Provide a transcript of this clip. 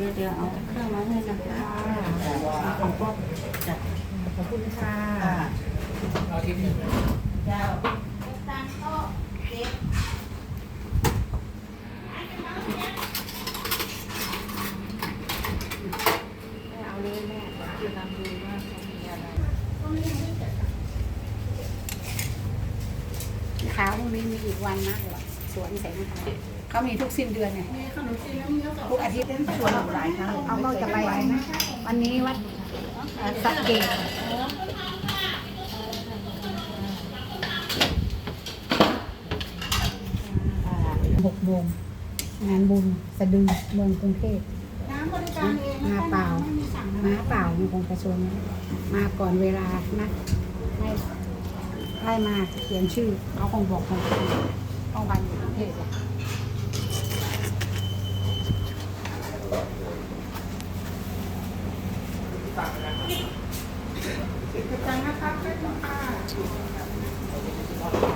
ดี๋ยวเอาเครื่องมาให้นะคะของพวกจัดขอบคุณค่ะยาวเอาเลยแม่คือนำดูว่าเขามีอะไรขาวพรุ่งนี้มีอีกวันนะเดี๋ยสวนแสงขาว เขามีทุกสิ้นเดือนไงทุกอาทิตย์ชวนหลายครั้งเขาก็จะไปนะวันนี้วัดเอ่อสักเกตหกโมงงานบุญสะดึงเมืองกรุงเทพน้ำบริการเองมาเปล่าไม่มีสั่งนะมาเปล่ามีคงประชวนมาก่อนเวลานะให้ให้มาเขียนชื่อเขาคงบอกของต้องวันอยู่กรุงเทพอะ จังนะคะแป๊บนึงค่ะ